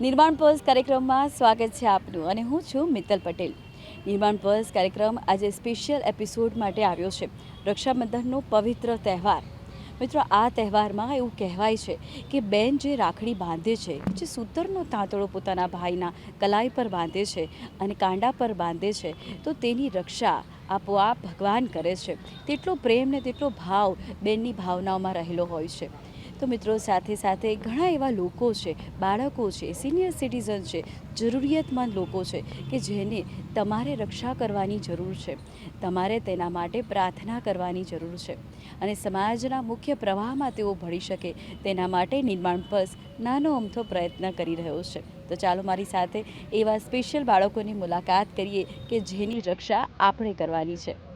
નિર્માણ પર્સ કાર્યક્રમમાં સ્વાગત છે આપનું અને હું છું મિત્તલ પટેલ. નિર્માણ પર્સ કાર્યક્રમ આજે સ્પેશિયલ એપિસોડ માટે આવ્યો છે. રક્ષાબંધનનો પવિત્ર તહેવાર. મિત્રો, આ તહેવારમાં એવું કહેવાય છે કે બેન જે રાખડી બાંધે છે, જે સૂતરનો તાંતળો પોતાના ભાઈના કલાઈ પર બાંધે છે અને કાંડા પર બાંધે છે, તો તેની રક્ષા આપોઆપ ભગવાન કરે છે. તેટલો પ્રેમ ને તેટલો ભાવ બેનની ભાવનાઓમાં રહેલો હોય છે. તો મિત્રો સાથે સાથે ઘણા એવા લોકો છે, બાળકો છે સિનિયર સિટીઝન છે, જરૂરિયાતમંદ લોકો છે કે જેને તમારે રક્ષા કરવાની જરૂર છે. તમારે તેના માટે પ્રાર્થના કરવાની જરૂર છે. અને સમાજના મુખ્ય પ્રવાહમાં તેઓ ભળી શકે તેના માટે નિર્માણ પસ નાનો અમથો પ્રયત્ન કરી રહ્યો છે. તો ચાલો મારી સાથે એવા સ્પેશિયલ બાળકોની મુલાકાત કરીએ કે જેની રક્ષા આપણે કરવાની છે.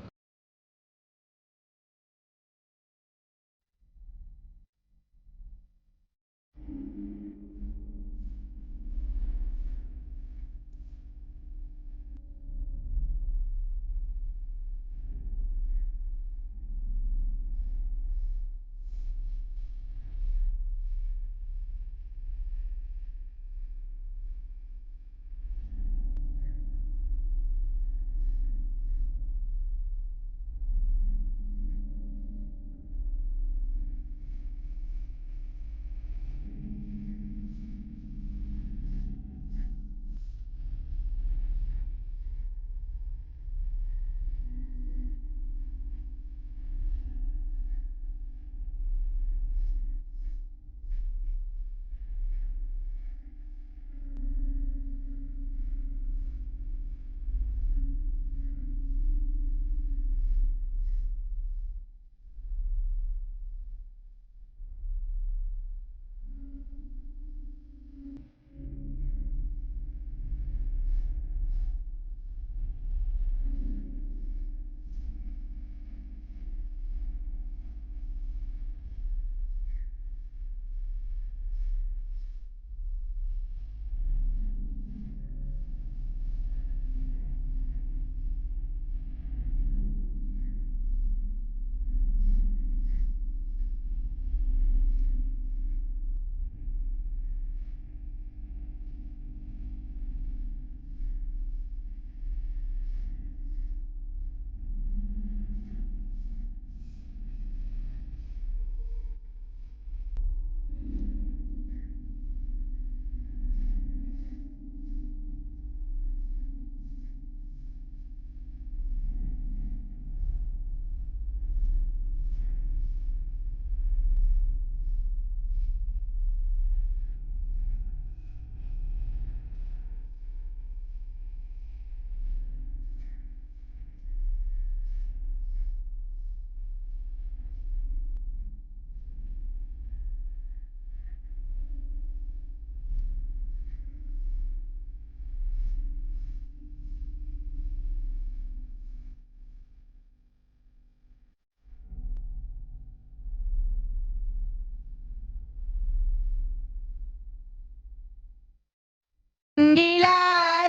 రంగిలా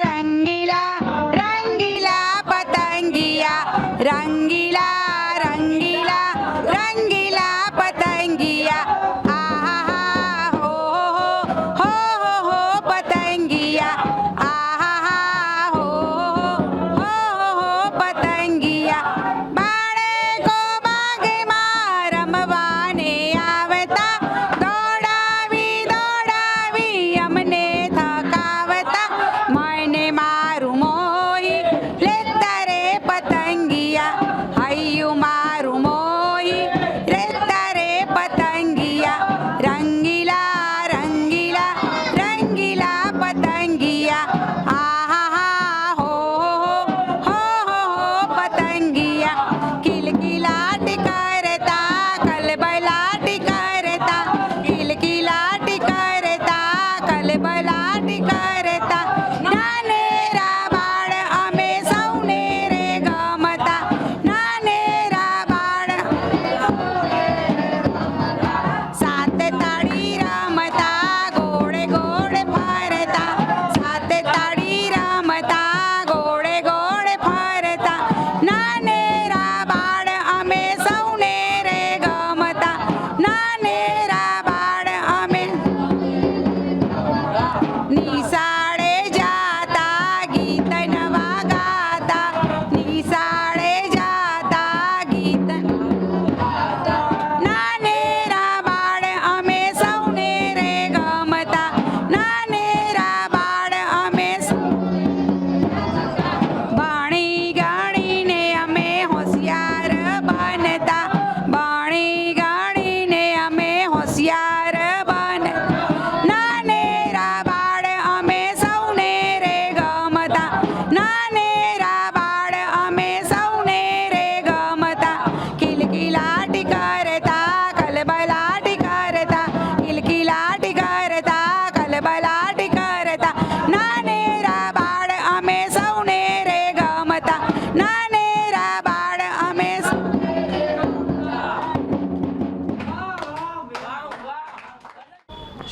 రంగిలా రంగిలా పతంగియా రంగి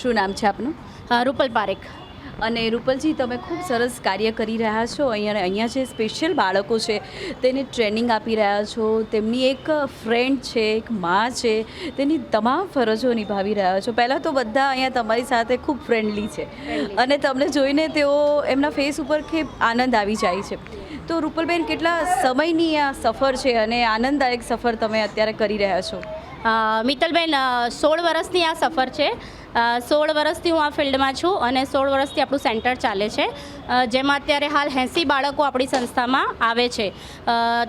શું નામ છે આપનું? હા રૂપલ પારેખ. અને રૂપલજી તમે ખૂબ સરસ કાર્ય કરી રહ્યા છો. અહીંયા અહીંયા જે સ્પેશિયલ બાળકો છે તેને ટ્રેનિંગ આપી રહ્યા છો. તેમની એક ફ્રેન્ડ છે એક માં છે. તેની તમામ ફરજો નિભાવી રહ્યા છો. પહેલાં તો બધા અહીંયા તમારી સાથે ખૂબ ફ્રેન્ડલી છે. અને તમને જોઈને તેઓ એમના ફેસ ઉપર કે આનંદ આવી જાય છે. તો રૂપલબેન કેટલા સમયની આ સફર છે અને આનંદદાયક સફર તમે અત્યારે કરી રહ્યા છો? મિત્તલબેન સોળ વર્ષની આ સફર છે. સોળ વર્ષથી હું આ ફિલ્ડમાં છું અને સોળ વર્ષથી આપણું સેન્ટર ચાલે છે. જેમાં અત્યારે હાલ એંસી બાળકો આપણી સંસ્થામાં આવે છે.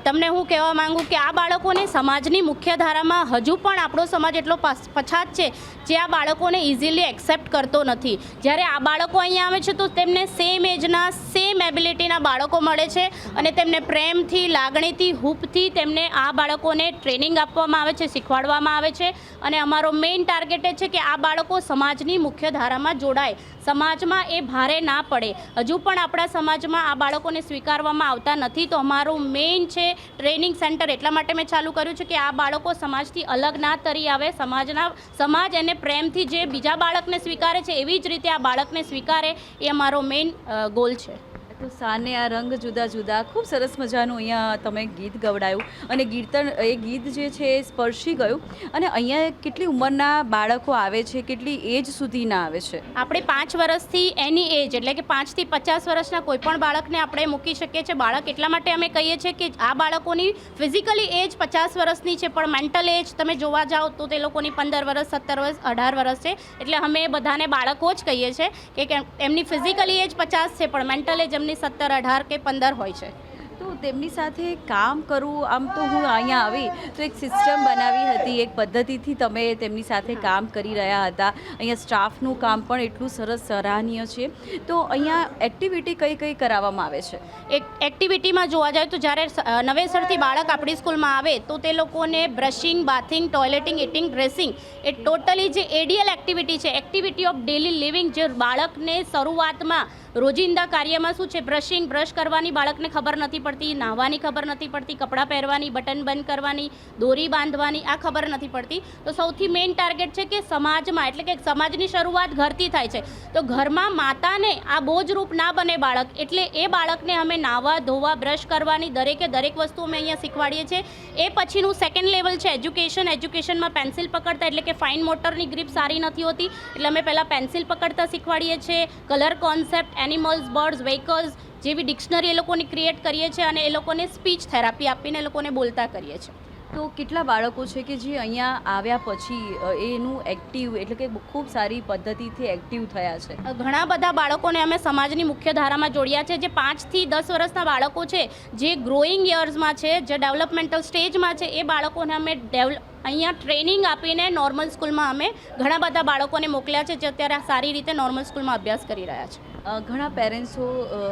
તમને હું કહેવા માંગુ કે આ બાળકોને સમાજની મુખ્ય ધારામાં હજુ પણ આપણો સમાજ એટલો પછ- પછાત છે જે આ બાળકોને ઇઝીલી એક્સેપ્ટ કરતો નથી. જ્યારે આ બાળકો અહીંયા આવે છે તો તેમને સેમ એજના સેમ એબિલિટીના બાળકો મળે છે અને તેમને પ્રેમથી, લાગણીથી હૂપથી તેમને આ બાળકોને ટ્રેનિંગ આપવામાં આવે છે, શીખવાડવામાં આવે છે. અને અમારો મેઇન ટાર્ગેટ એ છે કે આ બાળકો સમાજની મુખ્ય ધારામાં જોડાય. સમાજમાં એ ભારે ના પડે. હજુ પણ આપણા સમાજમાં આ બાળકોને સ્વીકારવામાં આવતા નથી, તો અમારું મેઇન છે ટ્રેનિંગ સેન્ટર એટલા માટે મેં ચાલુ કર્યું છે કે આ બાળકો સમાજથી અલગ ના તરી આવે, સમાજના, સમાજ એને પ્રેમથી જે બીજા બાળકને સ્વીકારે છે, એવી જ રીતે આ બાળકને સ્વીકારે, એ અમારો મેઇન ગોલ છે. તો સાને આ રંગ જુદા જુદા, ખૂબ સરસ મજાનું અહીંયા તમે ગીત ગવડાયું. અને કીર્તન એ ગીત જે છે એ સ્પર્શી ગયું. અને અહીંયા કેટલી ઉંમરના બાળકો આવે છે, કેટલી એજ સુધીના આવે છે? આપણે પાંચ વર્ષથી એની એજ, એટલે કે પાંચથી પચાસ વર્ષના કોઈ પણ બાળકને આપણે મૂકી શકીએ છીએ. બાળક એટલા માટે અમે કહીએ છીએ કે આ બાળકોની ફિઝિકલી એજ પચાસ વર્ષની છે, પણ મેન્ટલ એજ તમે જોવા જાઓ તો તે લોકોની પંદર વર્ષ સત્તર વર્ષ અઢાર વર્ષ છે. એટલે અમે બધાને બાળકો જ કહીએ છીએ કે કે એમની ફિઝિકલી એજ પચાસ છે, પણ મેન્ટલ એજ એમની સત્તર, અઢાર કે પંદર હોય છે. તો તેમની સાથે કામ કરવું, આમ તો હું અહીંયા આવી, તો એક સિસ્ટમ બનાવી હતી, એક પદ્ધતિથી તમે તેમની સાથે કામ કરી રહ્યા હતા. અહીંયા સ્ટાફનું કામ પણ એટલું સરસ સરાહનીય છે. તો અહીંયા એક્ટિવિટી કઈ કઈ કરાવવામાં આવે છે? એક એક્ટિવિટીમાં જોવા જાય તો જ્યારે નવેસરથી બાળક આપણી સ્કૂલમાં આવે, તો તે લોકોને brushing bathing toileting eating dressing એ ટોટલી જે એડિયલ એક્ટિવિટી છે એક્ટિવિટી ઓફ ડેલી લિવિંગ જે બાળકને શરૂઆતમાં રોજિંદા કાર્યમાં શું છે? બ્રશિંગ, બ્રશ કરવાની બાળકને ખબર નથી પડતી, નાહવાની ખબર નથી પડતી, કપડાં પહેરવાની, બટન બંધ કરવાની, દોરી બાંધવાની, આ ખબર નથી પડતી. તો સૌથી મેઇન ટાર્ગેટ છે કે સમાજમાં, એટલે કે સમાજની શરૂઆત ઘરથી થાય છે. તો ઘરમાં માતાને આ બોજરૂપ ના બને બાળક, એટલે એ બાળકને અમે નાહવા, ધોવા, બ્રશ કરવાની દરેકે દરેક વસ્તુ અમે અહીંયા શીખવાડીએ છીએ. એ પછીનું સેકન્ડ લેવલ છે એજ્યુકેશન એજ્યુકેશનમાં પેન્સિલ પકડતા, એટલે કે ફાઇન મોટરની ગ્રીપ સારી નથી હોતી. એટલે અમે પહેલાં પેન્સિલ પકડતા શીખવાડીએ છીએ. Colour concept animals birds vehicles જેવી ડિક્શનરી એ લોકોની ક્રિએટ કરીએ છીએ અને એ લોકોને સ્પીચ થેરાપી આપીને એ લોકોને બોલતા કરીએ છીએ. તો કેટલા બાળકો છે કે જે અહીંયા આવ્યા પછી એનું એક્ટિવ એટલે કે ખૂબ સારી પદ્ધતિથી એક્ટિવ થયા છે? ઘણા બધા બાળકોને અમે સમાજની મુખ્ય ધારામાં જોડ્યા છે. જે પાંચથી દસ વર્ષના બાળકો છે જે ગ્રોઈંગ યર્સમાં છે જે ડેવલપમેન્ટલ સ્ટેજમાં છે એ બાળકોને અમે ડેવલપ અહીંયા ટ્રેનિંગ આપીને નોર્મલ સ્કૂલમાં અમે ઘણા બધા બાળકોને મોકલ્યા છે જે અત્યારે સારી રીતે નોર્મલ સ્કૂલમાં અભ્યાસ કરી રહ્યા છે. ઘણા પેરેન્ટ્સો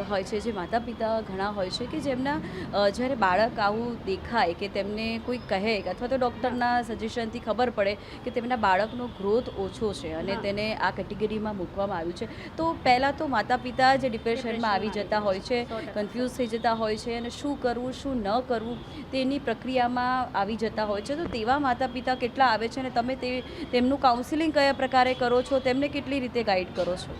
હોય છે જે માતા પિતા ઘણા હોય છે કે જેમના જ્યારે બાળક આવું દેખાય કે તેમને કોઈ કહે અથવા તો ડૉક્ટરના સજેશનથી ખબર પડે કે તેમના બાળકનો ગ્રોથ ઓછો છે અને તેને આ કેટેગરીમાં મૂકવામાં આવ્યું છે તો પહેલાં તો માતા પિતા જે ડિપ્રેશનમાં આવી જતા હોય છે કન્ફ્યુઝ થઈ જતા હોય છે અને શું કરવું શું ન કરવું તેની પ્રક્રિયામાં આવી જતા હોય છે તો તેવા માતા પિતા કેટલા આવે છે અને તમે તે તેમનું કાઉન્સિલિંગ કયા પ્રકારે કરો છો તેમને કેટલી રીતે ગાઈડ કરો છો?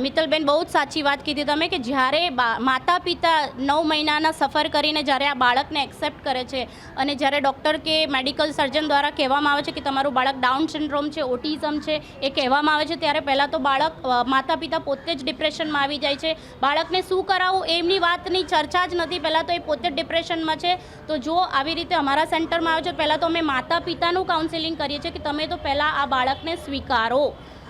મિત્તલબેન બહુ જ સાચી વાત કીધી તમે કે જ્યારે માતા પિતા નવ મહિનાના સફર કરીને જ્યારે આ બાળકને એક્સેપ્ટ કરે છે અને જ્યારે ડૉક્ટર કે મેડિકલ સર્જન દ્વારા કહેવામાં આવે છે કે તમારું બાળક ડાઉન સિન્ડ્રોમ છે ઓટિઝમ છે, એ કહેવામાં આવે છે, ત્યારે પહેલાં તો બાળક માતા પિતા પોતે જ ડિપ્રેશનમાં આવી જાય છે. બાળકને શું કરાવવું એમની વાતની ચર્ચા જ નથી. પહેલાં તો એ પોતે જ ડિપ્રેશનમાં છે. તો જો આવી રીતે અમારા સેન્ટરમાં આવે છે, પહેલાં તો અમે માતા પિતાનું કાઉન્સિલિંગ કરીએ છીએ કે તમે તો પહેલાં આ બાળકને સ્વીકારો.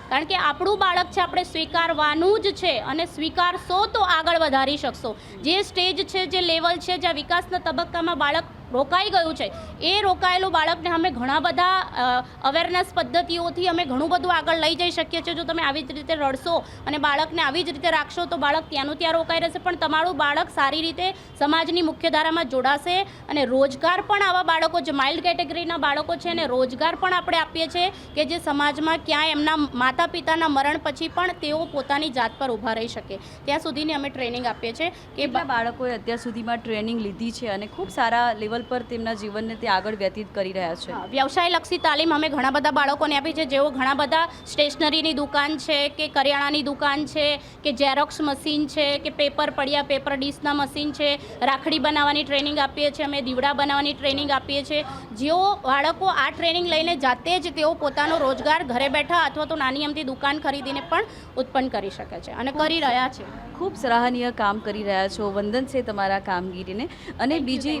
કારણ કે આપણું બાળક છે, આપણે સ્વીકારવાનું જ છે અને સ્વીકારશો તો આગળ વધારી શકશો. જે સ્ટેજ છે, જે લેવલ છે, જ્યાં વિકાસના તબક્કામાં બાળક રોકાઈ ગયું છે. એ રોકાયેલું બાળકને અમે ઘણા બધા અવેરનેસ પદ્ધતિઓથી અમે ઘણું બધું આગળ લઈ જઈ શકીએ છીએ. જો તમે આવી જ રીતે રડશો અને બાળકને આવી જ રીતે રાખશો, તો બાળક ત્યાંનું ત્યાં રોકાઈ રહેશે. પણ તમારું બાળક સારી રીતે સમાજની મુખ્યધારામાં જોડાશે અને રોજગાર પણ આવા બાળકો, જે માઇલ્ડ કેટેગરીના બાળકો છે, એને રોજગાર પણ આપણે આપીએ છીએ કે જે સમાજમાં ક્યાંય એમના માતા પિતાના મરણ પછી પણ તેઓ પોતાની જાત પર ઊભા રહી શકે. ત્યાં સુધીની અમે ટ્રેનિંગ આપીએ છીએ કે બાળકોએ અત્યાર સુધીમાં ટ્રેનિંગ લીધી છે અને ખૂબ સારા લેવલ લેવલ પર તેમના જીવનને તે આગળ વ્યતીત કરી રહ્યા છે. વ્યવસાયલક્ષી તાલીમ અમે ઘણા બધા બાળકોને આપી છે. જેઓ ઘણા બધા સ્ટેશનરીની દુકાન છે કે કરિયાણાની દુકાન છે કે ઝેરોક્સ મશીન છે કે પેપર પડ્યા પેપર ડીશના મશીન છે. રાખડી બનાવવાની ટ્રેનિંગ આપીએ છીએ અમે દીવડા બનાવવાની ટ્રેનિંગ આપીએ છીએ. જેઓ બાળકો આ ટ્રેનિંગ લઈને જાતે જ તેઓ પોતાનો રોજગાર ઘરે બેઠા અથવા તો નાની અમથી દુકાન ખરીદીને પણ ઉત્પન્ન કરી શકે છે અને કરી રહ્યા છે. ખૂબ સરાહનીય કામ કરી રહ્યા છો. વંદન છે તમારા કામગીરીને. અને બીજી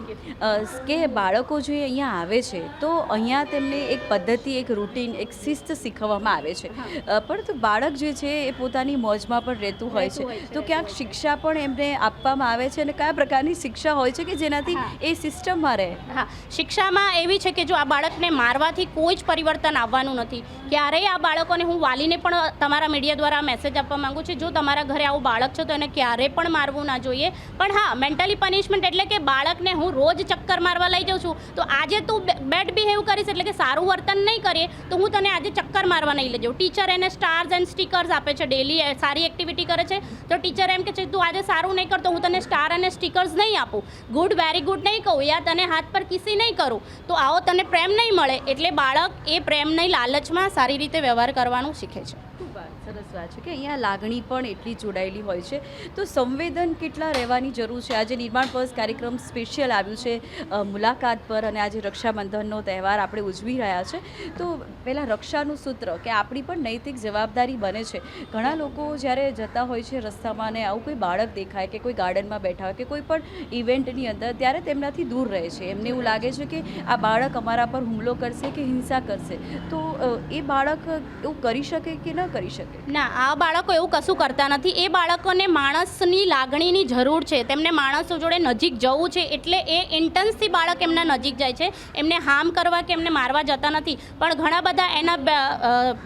અ, કે બાળકો જે અહીંયા આવે છે તો અહીંયા તેમને એક પદ્ધતિ એક રૂટીન એક શિસ્ત શીખવવામાં આવે છે. પરંતુ બાળક જે છે એ પોતાની મોજમાં પણ રહેતું હોય છે. છે. તો ક્યાંક શિક્ષા પણ એમને આપવામાં આવે છે અને કયા પ્રકારની શિક્ષા હોય છે કે જેનાથી એ સિસ્ટમમાં રહે? હા. શિક્ષામાં એવી છે કે જો આ બાળકને મારવાથી કોઈ જ પરિવર્તન આવવાનું નથી. ક્યારેય આ બાળકોને હું વાલીને પણ તમારા મીડિયા દ્વારા મેસેજ આપવા માંગુ છું જો તમારા ઘરે આવું બાળક છે તો એને ક્યારેય પણ મારવું ના જોઈએ. પણ હા મેન્ટલી પનિશમેન્ટ એટલે કે બાળકને હું રોજ ચક્કર મારવા લઈ જાઉં છું, તો આજે તું બેડ બિહેવ કરીશ એટલે કે સારું વર્તન નહીં કરીએ, તો હું તને આજે ચક્કર મારવા નહીં લઈ જાઉં. ટીચર એને સ્ટાર્સ એન્ડ સ્ટીકર્સ આપે છે ડેલી સારી એક્ટિવિટી કરે છે. તો ટીચર એમ કે છે, તું આજે સારું નહીં કરતો હું તને સ્ટાર અને સ્ટીકર્સ નહીં આપું. ગુડ વેરી ગુડ નહીં કહું યા તને હાથ પર કિસી નહીં કરું. તો આવો તને પ્રેમ નહીં મળે, એટલે બાળક એ પ્રેમની લાલચમાં સારી રીતે વ્યવહાર કરવાનું શીખે છે. સરસ વાત છે કે અહીંયા લાગણી પણ એટલી જોડાયેલી હોય છે. તો સંવેદન કેટલા રહેવાની જરૂર છે? આજે નિર્માણ પર્સ કાર્યક્રમ સ્પેશિયલ આવ્યું છે મુલાકાત પર અને આજે રક્ષાબંધનનો તહેવાર આપણે ઉજવી રહ્યા છે. તો પહેલાં રક્ષાનું સૂત્ર કે આપણી પણ નૈતિક જવાબદારી બને છે. ઘણા લોકો જ્યારે જતા હોય છે રસ્તામાં અને આવું કોઈ બાળક દેખાય કે કોઈ ગાર્ડનમાં બેઠા હોય કે કોઈ પણ ઇવેન્ટની અંદર ત્યારે તેમનાથી દૂર રહે છે. એમને એવું લાગે છે કે આ બાળક અમારા પર હુમલો કરશે કે હિંસા કરશે. તો એ બાળક એવું કરી શકે કે ન કરી શકે? ના આ બાળકો એવું કશું કરતા નથી. એ બાળકોને માણસની લાગણીની જરૂર છે. તેમને માણસો જોડે નજીક જવું છે એટલે એ ઇન્ટન્સથી બાળક એમના નજીક જાય છે. એમને હાર્મ કરવા કે એમને મારવા જતા નથી. પણ ઘણા બધા એના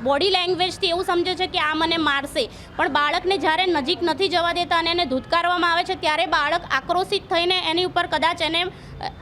બોડી લેંગ્વેજથી એવું સમજે છે કે આ મને મારશે. પણ બાળકને જ્યારે નજીક નથી જવા દેતા અને એને ધૂતકારવામાં આવે છે ત્યારે બાળક આક્રોશિત થઈને એની ઉપર કદાચ એને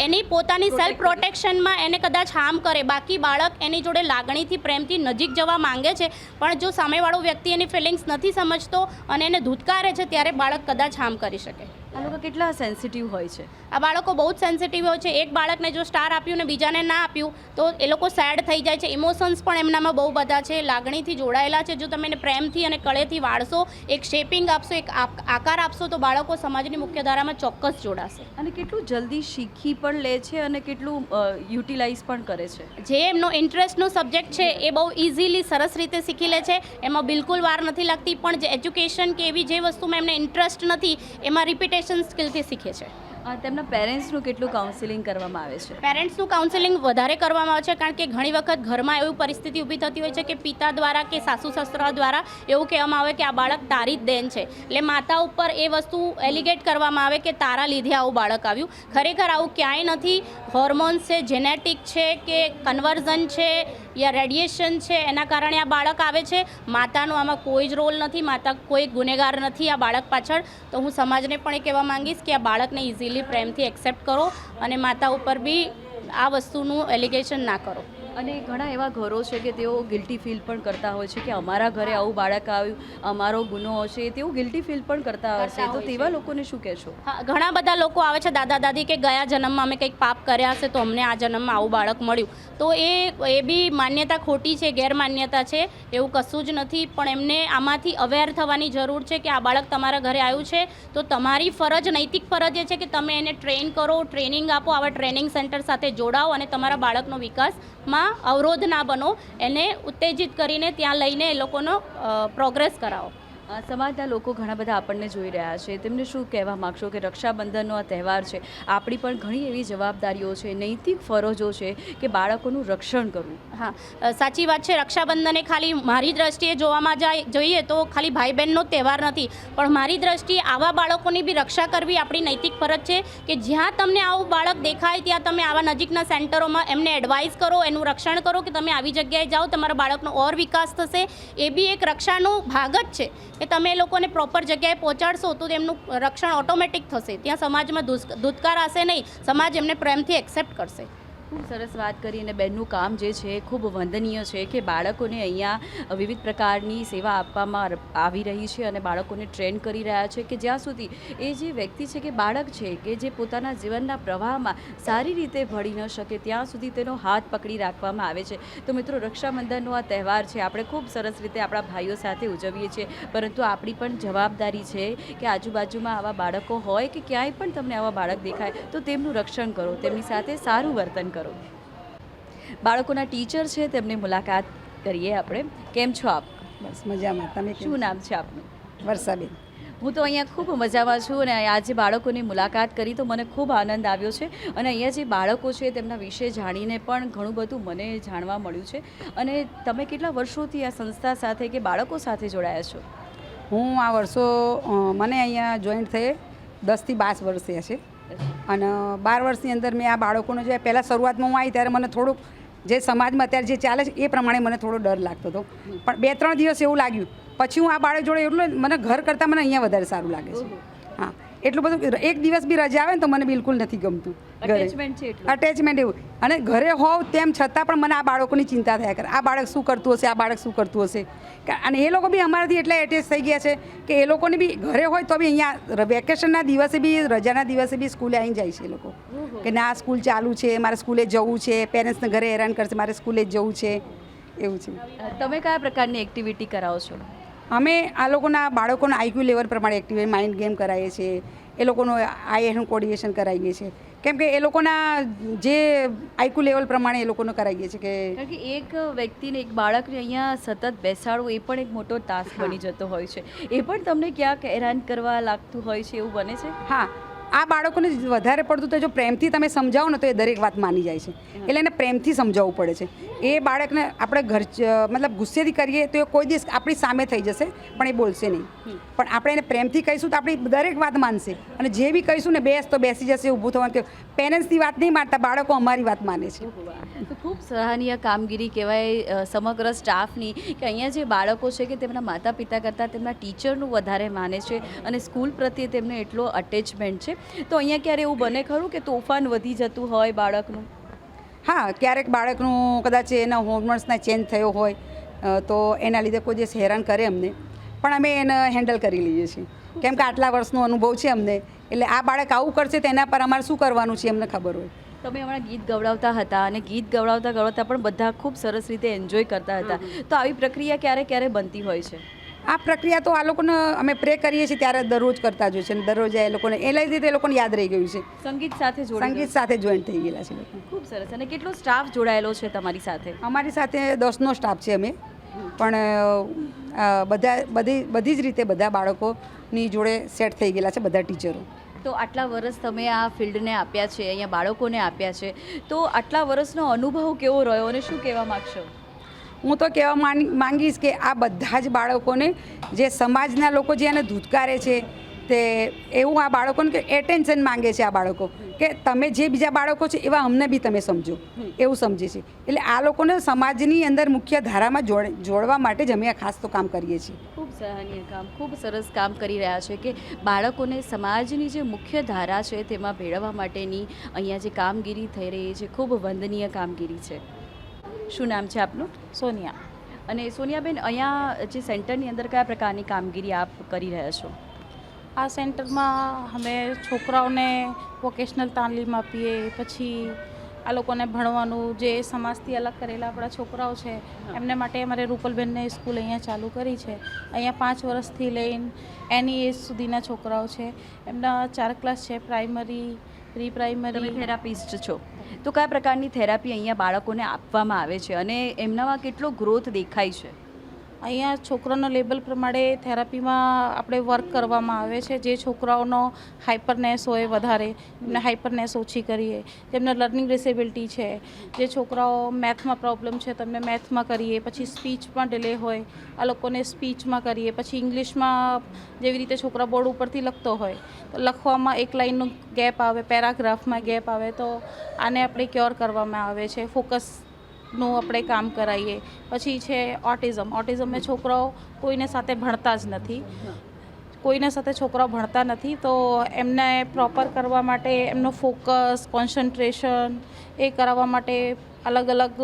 એની પોતાની સેલ્ફ પ્રોટેક્શનમાં એને કદાચ હાર્મ કરે. બાકી બાળક એની જોડે લાગણીથી પ્રેમથી નજીક જવા માંગે છે. પણ જો સામેવાળો વ્યક્તિ એની ફિલિંગ્સ નથી સમજતો અને એને ધૂતકારે છે ત્યારે બાળક કદાચ હાર્મ કરી શકે. આ લોકો કેટલા સેન્સિટિવ હોય છે? આ બાળકો બહુ જ સેન્સિટિવ હોય છે. એક બાળકને જો સ્ટાર આપ્યું ને બીજાને ના આપ્યું તો એ લોકો સેડ થઈ જાય છે. ઇમોશન્સ પણ એમનામાં બહુ બધા છે. લાગણીથી જોડાયેલા છે. જો તમે એને પ્રેમથી અને કળેથી વાળશો એક શેપિંગ આપશો એક આક- આકાર આપશો તો બાળકો સમાજની મુખ્ય ધારામાં ચોક્કસ જોડાશે. અને કેટલું જલ્દી શીખી પણ લે છે અને કેટલું યુટિલાઇઝ પણ કરે છે? જે એમનો ઇન્ટરેસ્ટનો સબ્જેક્ટ છે એ બહુ ઇઝીલી સરસ રીતે શીખી લે છે. એમાં બિલકુલ વાર નથી લાગતી પણ જે એજ્યુકેશન કે એવી જે વસ્તુમાં એમને ઇન્ટરેસ્ટ નથી એમાં રિપીટેશન સ્કિલથી શીખે છે. તેમના પેરેન્ટ્સનું કેટલું કાઉન્સિલિંગ કરવામાં આવે છે? પેરેન્ટ્સનું કાઉન્સેલિંગ વધારે કરવામાં આવે છે કારણ કે ઘણી વખત ઘરમાં એવી પરિસ્થિતિ ઊભી થતી હોય છે કે પિતા દ્વારા કે સાસુ સસરા દ્વારા એવું કહેવામાં આવે કે આ બાળક તારી જ દેન છે. એટલે માતા ઉપર એ વસ્તુ એલિગેટ કરવામાં આવે કે તારા લીધે આવું બાળક આવ્યું. ખરેખર આવું ક્યાંય નથી. હોર્મોન્સ છે જેનેટિક છે કે કન્વર્ઝન છે યા રેડિયેશન છે, એના કારણે આ બાળક આવે છે. માતાનો આમાં કોઈ જ રોલ નથી, માતા કોઈ ગુનેગાર નથી આ બાળક પાછળ. તો હું સમાજને પણ એ કહેવા માંગીશ કે આ બાળકને ઇઝીલી પ્રેમથી એક્સેપ્ટ કરો અને માતા ઉપર બી આ વસ્તુનું એલિગેશન ના કરો. અને ઘણા એવા ઘરો છે કે તેઓ ગિલ્ટી ફીલ પણ કરતા હોય છે કે અમારા ઘરે આવું બાળક આવ્યું અમારો ગુનો હશે તેઓ ગિલ્ટી ફીલ પણ કરતા હશે. તો તેવા લોકોને શું કહેશો? હા ઘણા બધા લોકો આવે છે દાદા દાદી કે ગયા જન્મમાં અમે કંઈક પાપ કર્યા હશે તો અમને આ જન્મમાં આવું બાળક મળ્યું. તો એ એ બી માન્યતા ખોટી છે ગેરમાન્યતા છે એવું કશું જ નથી. પણ એમને આમાંથી અવેર થવાની જરૂર છે કે આ બાળક તમારા ઘરે આવ્યું છે. તો તમારી ફરજ નૈતિક ફરજ એ છે કે તમે એને ટ્રેન કરો ટ્રેનિંગ આપો આવા ટ્રેનિંગ સેન્ટર સાથે જોડાઓ અને તમારા બાળકનો વિકાસમાં અવરોધ ના બનો એને ઉત્તેજિત કરીને ત્યાં લઈને એ લોકોનો પ્રોગ્રેસ કરાવો. સમાજના લોકો ઘણા બધા આપણને જોઈ રહ્યા છે. તેમને શું કહેવા માગશો કે રક્ષાબંધનનો આ તહેવાર છે? આપણી પણ ઘણી એવી જવાબદારીઓ છે, નૈતિક ફરજો છે કે બાળકોનું રક્ષણ કરવું. હા. સાચી વાત છે. રક્ષાબંધને ખાલી મારી દ્રષ્ટિએ જોવામાં જાય, જોઈએ તો ખાલી ભાઈ બહેનનો તહેવાર નથી. પણ મારી દ્રષ્ટિએ આવા બાળકોની બી રક્ષા કરવી આપણી નૈતિક ફરજ છે કે જ્યાં તમને આવું બાળક દેખાય, ત્યાં તમે આવા નજીકના સેન્ટરોમાં એમને એડવાઇસ કરો, એનું રક્ષણ કરો કે તમે આવી જગ્યાએ જાઓ, તમારા બાળકનો ઓર વિકાસ થશે. એ બી એક રક્ષાનો ભાગ જ છે. કે તમે એ લોકોને પ્રોપર જગ્યાએ પહોંચાડશો તો તેમનું રક્ષણ ઓટોમેટિક થશે. ત્યાં સમાજમાં ધૂતકાર હશે નહીં. સમાજ એમને પ્રેમથી એક્સેપ્ટ કરશે. ખૂબ સરસ વાત કરી અને બેનનું કામ જે છે ખૂબ વંદનીય છે કે બાળકોને અહીંયા વિવિધ પ્રકારની સેવા આપવામાં આવી રહી છે અને બાળકોને ટ્રેન કરી રહ્યા છે કે જ્યાં સુધી એ જે વ્યક્તિ છે કે બાળક છે કે જે પોતાના જીવનના પ્રવાહમાં સારી રીતે ભળી ન શકે ત્યાં સુધી તેનો હાથ પકડી રાખવામાં આવે છે. તો મિત્રો રક્ષાબંધનનો આ તહેવાર છે, આપણે ખૂબ સરસ રીતે આપણા ભાઈઓ સાથે ઉજવીએ છીએ. પરંતુ આપણી પણ જવાબદારી છે કે આજુબાજુમાં આવા બાળકો હોય કે ક્યાંય પણ તમને આવા બાળક દેખાય તો તેમનું રક્ષણ કરો, તેમની સાથે સારું વર્તન કરો. બાળકોના ટીચર છે તેમની મુલાકાત કરીએ આપણે. કેમ છો આપ? બસ મજામાં. તમે શું નામ છે આપનું? વર્ષાબેન. હું તો અહીંયા ખૂબ મજામાં છું અને આજે બાળકોની મુલાકાત કરી તો મને ખૂબ આનંદ આવ્યો છે. અને અહીંયા જે બાળકો છે તેમના વિશે જાણીને પણ ઘણું બધું મને જાણવા મળ્યું છે. અને તમે કેટલા વર્ષોથી આ સંસ્થા સાથે કે બાળકો સાથે જોડાયા છો? હું આ વર્ષો મને અહીંયા જોઈન્ટ થયે દસથી બાર વર્ષ થયા છે. અને બાર વર્ષની અંદર મેં આ બાળકોને જે પહેલાં શરૂઆતમાં હું આવી ત્યારે મને થોડુંક જે સમાજમાં અત્યારે જે ચાલે છે એ પ્રમાણે મને થોડો ડર લાગતો હતો. પણ બે ત્રણ દિવસ એવું લાગ્યું. પછી હું આ બાળક જોડે એટલું મને ઘર કરતાં મને અહીંયા વધારે સારું લાગે છે. હા એટલું બધું એક દિવસ બી રજા આવે ને તો મને બિલકુલ નથી ગમતું ઘરે. અટેચમેન્ટ એવું. અને ઘરે હોવ તેમ છતાં પણ મને આ બાળકોની ચિંતા થયા કરે. આ બાળક શું કરતું હશે? આ બાળક શું કરતું હશે? અને એ લોકો બી અમારાથી એટલા એટેચ થઈ ગયા છે કે એ લોકોને બી ઘરે હોય તો બી અહીંયા વેકેશનના દિવસે બી રજાના દિવસે બી સ્કૂલે આવીને જાય છે એ લોકો. કે ના સ્કૂલ ચાલુ છે મારે સ્કૂલે જવું છે પેરેન્ટ્સને ઘરે હેરાન કરશે મારે સ્કૂલે જવું છે એવું છે. તમે કયા પ્રકારની એક્ટિવિટી કરાવો છો? અમે આ લોકોના બાળકોના આઈક્યુ લેવલ પ્રમાણે એક્ટિવિટી માઇન્ડ ગેમ કરાવીએ છીએ એ લોકોનું આઈ એનું કોર્ડિનેશન કરાવીએ છીએ. કેમ કે એ લોકોના જે આઈકુ લેવલ પ્રમાણે એ લોકોને કરાવીએ છીએ કે કારણ કે એક વ્યક્તિને એક બાળકને અહીંયા સતત બેસાડવું એ પણ એક મોટો ટાસ્ક બની જતો હોય છે. એ પણ તમને ક્યાંક હેરાન કરવા લાગતું હોય છે એવું બને છે? હા. આ બાળકોને વધારે પડતું તો જો પ્રેમથી તમે સમજાવો ને તો એ દરેક વાત માની જાય છે. એટલે એને પ્રેમથી સમજાવવું પડે છે. એ બાળકને આપણે ઘર મતલબ ગુસ્સેથી કરીએ તો એ કોઈ દિવસ આપણી સામે થઈ જશે પણ એ બોલશે નહીં. પણ આપણે એને પ્રેમથી કહીશું તો આપણી દરેક વાત માનશે. અને જે બી કહીશું ને બેસ તો બેસી જશે ઊભું થવાનું કે પેરેન્ટ્સની વાત નહીં માનતા બાળકો અમારી વાત માને છે. ખૂબ સરાહનીય કામગીરી કહેવાય સમગ્ર સ્ટાફની કે અહીંયા જે બાળકો છે કે તેમના માતા પિતા કરતાં તેમના ટીચરનું વધારે માને છે અને સ્કૂલ પ્રત્યે તેમને એટલો અટેચમેન્ટ છે. તો અહીંયા ક્યારે એવું બને ખરું કે તોફાન વધી જતું હોય બાળકનું? હા ક્યારેક બાળકનું કદાચ એના હોર્મોન્સના ચેન્જ થયો હોય તો એના લીધે કોઈ દિવસ હેરાન કરે અમને. પણ અમે એને હેન્ડલ કરી લઈએ છીએ. કેમ કે આટલા વર્ષનો અનુભવ છે અમને. એટલે આ બાળક આવું કરશે તેના પર અમારે શું કરવાનું છે એમને ખબર હોય. તમે હમણાં ગીત ગવડાવતા હતા અને ગીત ગવડાવતા ગવડાવતા પણ બધા ખૂબ સરસ રીતે એન્જોય કરતા હતા. તો આવી પ્રક્રિયા ક્યારે ક્યારે બનતી હોય છે? આ પ્રક્રિયા તો આ લોકોને અમે પ્રે કરીએ છીએ ત્યારે દરરોજ કરતા જોઈએ છે અને દરરોજ એ લોકોને એ લઈ દીધે એ લોકોને યાદ રહી ગયું છે. સંગીત સાથે સંગીત સાથે જોઈન્ટ થઈ ગયેલા છે લોકો. ખૂબ સરસ. અને કેટલો સ્ટાફ જોડાયેલો છે તમારી સાથે? અમારી સાથે દસનો સ્ટાફ છે અમે. પણ બધા બધી બધી જ રીતે બધા બાળકોની જોડે સેટ થઈ ગયેલા છે બધા ટીચરો. તો આટલા વર્ષ તમે આ ફિલ્ડને આપ્યા છે અહીંયા બાળકોને આપ્યા છે. તો આટલા વર્ષનો અનુભવ કેવો રહ્યો અને શું કહેવા માગશો? હું તો કહેવા માંગ- માંગીશ કે આ બધા જ બાળકોને જે સમાજના લોકો જે એને ધૂતકારે છે તે એવું આ બાળકોને કે એટેન્શન માંગે છે આ બાળકો. કે તમે જે બીજા બાળકો છે એવા અમને બી તમે સમજો. એવું સમજે છે. એટલે આ લોકોને સમાજની અંદર મુખ્ય ધારામાં જોડ, જોડવા માટે જ અમે આ ખાસ તો કામ કરીએ છીએ. ખૂબ સરાહનીય કામ, ખૂબ સરસ કામ કરી રહ્યા છે કે બાળકોને સમાજની જે મુખ્ય ધારા છે તેમાં ભેળવવા માટેની અહીંયા જે કામગીરી થઈ રહી છે, ખૂબ વંદનીય કામગીરી છે. શું નામ છે આપનું? સોનિયા. અને સોનિયાબેન અહીંયા જે સેન્ટરની અંદર કયા પ્રકારની કામગીરી આપ કરી રહ્યા છો? આ સેન્ટરમાં અમે છોકરાઓને વોકેશનલ તાલીમ આપીએ પછી આ લોકોને ભણવાનું જે સમાજથી અલગ કરેલા આપણા છોકરાઓ છે એમને માટે અમારે રૂપલબેનને સ્કૂલ અહીંયા ચાલુ કરી છે. અહીંયા પાંચ વર્ષથી લઈને એની એજ સુધીના છોકરાઓ છે. એમના ચાર ક્લાસ છે પ્રાઇમરી પ્રી પ્રાઇમરી. થેરાપિસ્ટ છો. તો કયા પ્રકારની થેરાપી અહીંયા બાળકોને આપવામાં આવે છે? અને એમનામાં કેટલો ગ્રોથ દેખાય છે? અહીંયા છોકરાનો લેબલ પ્રમાણે થેરાપીમાં આપણે વર્ક કરવામાં આવે છે. જે છોકરાઓનો હાઇપરનેસ હોય વધારે, એમને હાઇપરનેસ ઓછી કરીએ. જેમને લર્નિંગ ડિસેબિલિટી છે. જે છોકરાઓ મેથમાં પ્રોબ્લેમ છે તમને મેથમાં કરીએ. પછી સ્પીચમાં ડિલે હોય, આ લોકોને સ્પીચમાં કરીએ. પછી ઇંગ્લિશમાં જેવી રીતે છોકરા બોર્ડ ઉપરથી લખતો હોય, તો લખવામાં એક લાઇનનો ગેપ આવે, પેરાગ્રાફમાં ગેપ આવે, તો આને આપણે ક્યોર કરવામાં આવે છે. ફોકસ નું આપણે કામ કરાવીએ પછી છે ઓટિઝમ. ઓટિઝમ એ છોકરાઓ કોઈને સાથે ભણતા જ નથી. કોઈને સાથે છોકરાઓ ભણતા નથી, તો એમને પ્રોપર કરવા માટે એમનો ફોકસ કોન્સન્ટ્રેશન એ કરાવવા માટે અલગ અલગ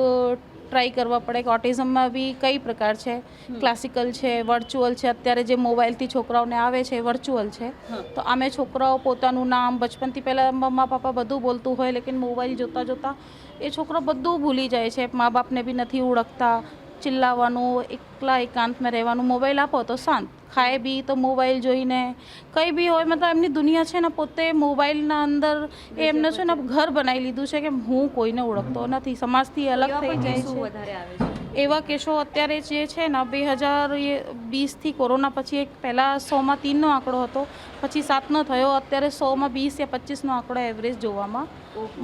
ટ્રાય કરવા પડે. કે ઓટિઝમમાં બી કઈ પ્રકાર છે? ક્લાસિકલ છે વર્ચ્યુઅલ છે. અત્યારે જે મોબાઈલથી છોકરાઓને આવે છે વર્ચ્યુઅલ છે. તો અમે છોકરાઓ પોતાનું નામ બચપનથી પહેલાં મમ્મા પપ્પા બધું બોલતું હોય લેકિન મોબાઈલ જોતાં જોતાં એ છોકરો બધું ભૂલી જાય છે. મા બાપને બી નથી ઓળખતા. ચિલ્લાવાનું એકલા એકાંતમાં રહેવાનું. મોબાઈલ આપો તો શાંત. ખાય બી તો મોબાઈલ જોઈને. કંઈ બી હોય મતલબ એમની દુનિયા છે ને પોતે મોબાઈલના અંદર એ એમને છે ને ઘર બનાવી લીધું છે કે હું કોઈને ઓળખતો નથી. સમાજથી અલગ થઈ જાય છે. એવા કેસો અત્યારે જે છે ને બે હજાર વીસથી કોરોના પછી એક પહેલાં સોમાં તીનનો આંકડો હતો. પછી સાતનો થયો અત્યારે સોમાં વીસ યા પચીસનો આંકડો એવરેજ જોવામાં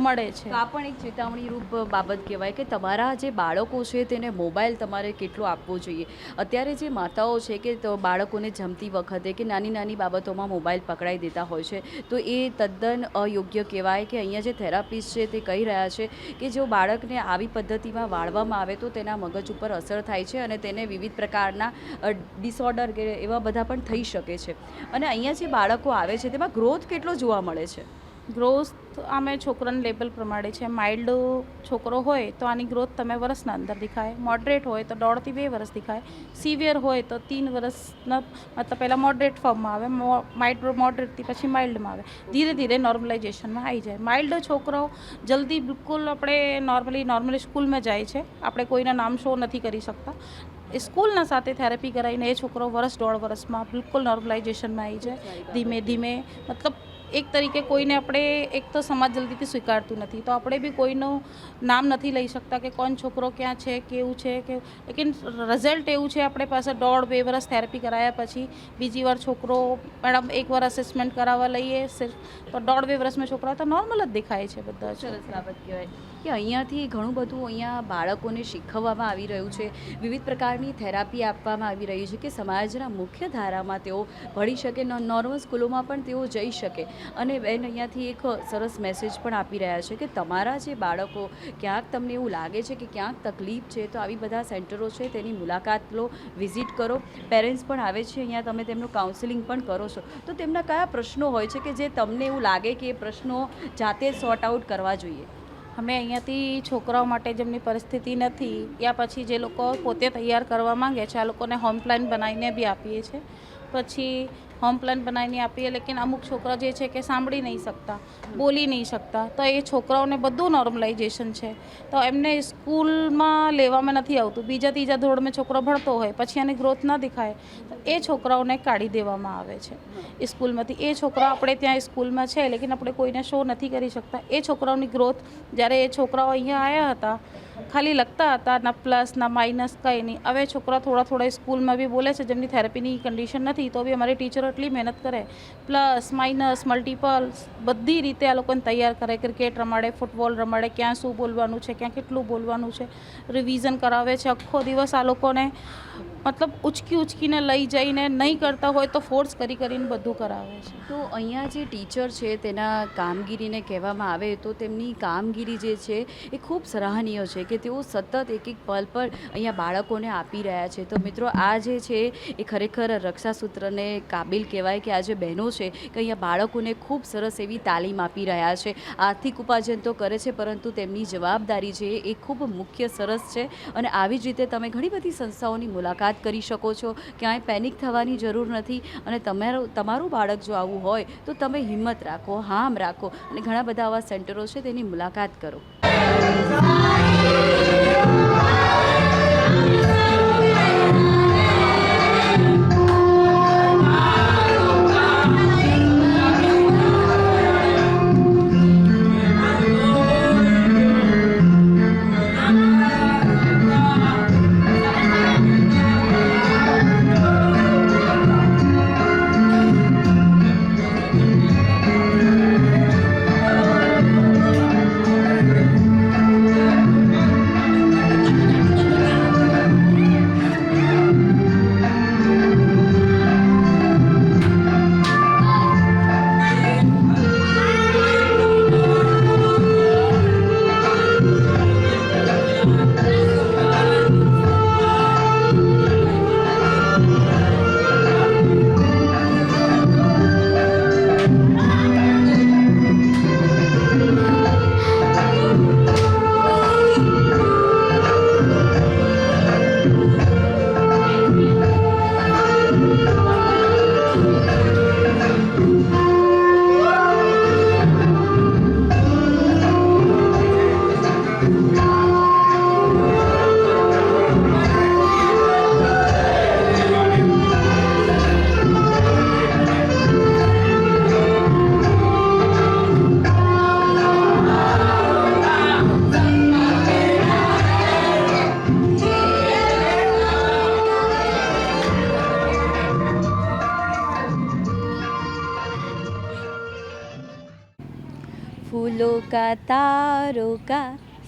મળે છે. તો આ પણ એક ચેતવણી રૂપ બાબત કહેવાય કે તમારા જે બાળકો છે તેને મોબાઈલ તમારે કેટલો આપવો જોઈએ. અત્યારે જે માતાઓ છે કે બાળકોને જમતી વખતે કે નાની નાની બાબતોમાં મોબાઈલ પકડાઈ દેતા હોય છે તો એ તદ્દન અયોગ્ય કહેવાય કે અહીંયા જે થેરાપિસ્ટ છે તે કહી રહ્યા છે કે જો બાળકને આવી પદ્ધતિમાં વાળવામાં આવે તો તેના મગજ ઉપર અસર થાય છે અને તેને વિવિધ પ્રકારના ડિસઓર્ડર કે એવા બધા પણ થઈ શકે છે. અને અહીંયા જે બાળકો આવે છે, તેમાં ગ્રોથ કેટલો જોવા મળે છે? ગ્રોથ આમે છોકરાના લેવલ પ્રમાણે છે. માઇલ્ડ છોકરો હોય તો આની ગ્રોથ તમે વર્ષના અંદર દેખાય. મોડરેટ હોય તો દોઢથી બે વર્ષ દેખાય. સિવિયર હોય તો તીન વર્ષના, મતલબ પહેલાં મોડરેટ ફોર્મમાં આવે માઇલ્ડ મોડરેટથી પછી માઇલ્ડમાં આવે. ધીરે ધીરે નોર્મલાઇઝેશનમાં આવી જાય. માઇલ્ડ છોકરો જલ્દી બિલકુલ આપણે નોર્મલી નોર્મલી સ્કૂલમાં જાય છે. આપણે કોઈના નામ શો નથી કરી શકતા. એ સ્કૂલના સાથે થેરેપી કરાવીને એ છોકરો વર્ષ દોઢ વર્ષમાં બિલકુલ નોર્મલાઇઝેશનમાં આવી જાય. ધીમે ધીમે મતલબ એક તરીકે કોઈને આપણે એક તો સમાજ જલ્દીથી સ્વીકારતું નથી તો આપણે બી કોઈનું નામ નથી લઈ શકતા કે કોણ છોકરો ક્યાં છે કેવું છે કે લેકિન રિઝલ્ટ એવું છે આપણે પાસે દોઢ બે વર્ષ થેરેપી કરાયા પછી બીજી વાર છોકરો મેડમ એક વાર અસેસમેન્ટ કરાવવા લઈએ તો દોઢ બે વર્ષમાં છોકરા તો નોર્મલ જ દેખાય છે બધા સરસ બાબત કહેવાય. કે અહીંયાથી ઘણું બધું અહીંયા બાળકોને શીખવવામાં આવી રહ્યું છે. વિવિધ પ્રકારની થેરાપી આપવામાં આવી રહી છે કે સમાજના મુખ્ય ધારામાં તેઓ ભણી શકે નોર્મલ સ્કૂલોમાં પણ તેઓ જઈ શકે. અને બેન અહીંયાથી એક સરસ મેસેજ પણ આપી રહ્યા છે કે તમારા જે બાળકો, ક્યાંક તમને એવું લાગે છે કે ક્યાંક તકલીફ છે, તો આવી બધા સેન્ટરો છે તેની મુલાકાત લો, વિઝિટ કરો. પેરેન્ટ્સ પણ આવે છે અહીંયા, તમે તેમનું કાઉન્સેલિંગ પણ કરો છો. તો તેમના કયા પ્રશ્નો હોય છે કે જે તમને એવું લાગે કે એ પ્રશ્નો જાતે સોર્ટ આઉટ કરવા જોઈએ? અમે અહીંયાથી છોકરાઓ માટે જેમની પરિસ્થિતિ નથી, યા પછી જે લોકો પોતે તૈયાર કરવા માંગે છે, આ લોકોને હોમ પ્લાન બનાવીને બી આપીએ છીએ. પછી હોમ પ્લાન બનાવીને આપીએ, લેકિન અમુક છોકરા જે છે કે સાંભળી નહીં શકતા, બોલી નહીં શકતા, તો એ છોકરાઓને બધું નોર્મલાઇઝેશન છે. તો એમને સ્કૂલમાં લેવામાં નથી આવતું. બીજા ત્રીજા ધોરણમાં છોકરો ભણતો હોય, પછી એની ગ્રોથ ન દેખાય, તો એ છોકરાઓને કાઢી દેવામાં આવે છે. સ્કૂલમાંથી એ છોકરા આપણે ત્યાં સ્કૂલમાં છે, લેકિન આપણે કોઈને શો નથી કરી શકતા. એ છોકરાઓની ગ્રોથ જ્યારે એ છોકરાઓ અહીંયા આવ્યા હતા ખાલી લખતા હતા, ના પ્લસ ના માઇનસ કંઈ નહીં. હવે છોકરા થોડા થોડા સ્કૂલમાં બી બોલે છે, જેમની થેરેપીની કન્ડિશન નથી, તો બી અમારી ટીચરો એટલી મહેનત કરે. પ્લસ માઇનસ મલ્ટિપલ બધી રીતે આ લોકોને તૈયાર કરે. ક્રિકેટ રમાડે ફૂટબોલ રમાડે, ક્યાં શું બોલવાનું છે, ક્યાં કેટલું બોલવાનું છે રિવિઝન કરાવે છે. આખો દિવસ આ લોકોને મતલબ ઉચકી ઉચકીને લઈ જઈને નહીં કરતા હોય તો ફોર્સ કરી કરીને બધું કરાવે છે. તો અહીંયા જે ટીચર છે તેના કામગીરીને કહેવામાં આવે તો તેમની કામગીરી જે છે એ ખૂબ સરાહનીય છે કે તેઓ સતત એક એક પલ પર અહીંયા બાળકોને આપી રહ્યા છે. તો મિત્રો આ જે છે એ ખરેખર રક્ષાસૂત્રને કાબિલ કહેવાય કે આ જે બહેનો છે કે અહીંયા બાળકોને ખૂબ સરસ એવી તાલીમ આપી રહ્યા છે. આર્થિક ઉપાર્જન તો કરે છે પરંતુ તેમની જવાબદારી છે એ ખૂબ મુખ્ય સરસ છે અને આવી જ રીતે તમે ઘણી બધી સંસ્થાઓની મુલાકાત કરી શકો છો. ક્યાંય પેનિક થવાની જરૂર નથી અને તમારું તમારું બાળક જો આવું હોય, તો તમે હિંમત રાખો, હામ રાખો અને ઘણા બધા આવા સેન્ટરો છે તેની મુલાકાત કરો.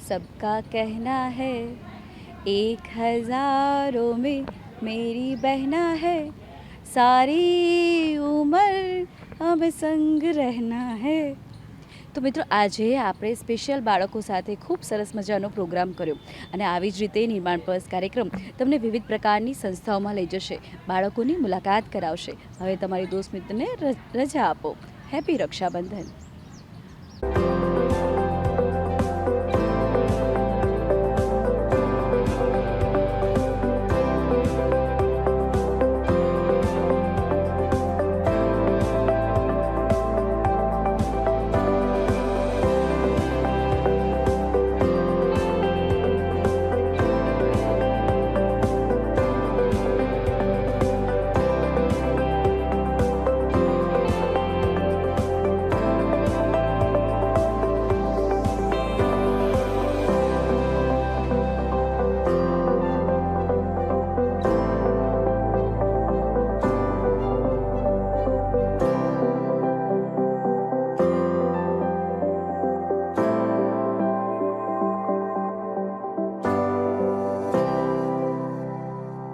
सबका कहना है एक हजारों में मेरी बहना है सारी उम्र हमें संग रहना है તો મિત્રો આજે આપણે સ્પેશિયલ બાળકો સાથે ખૂબ સરસ મજાનો પ્રોગ્રામ કર્યો અને આવી જ રીતે નિર્માણ પર્સ કાર્યક્રમ તમને વિવિધ પ્રકારની સંસ્થાઓમાં લઈ જશે બાળકોની મુલાકાત કરાવશે હવે તમારી દોસ્ત મિત્રને ર- રજા આપો હેપી રક્ષાબંધન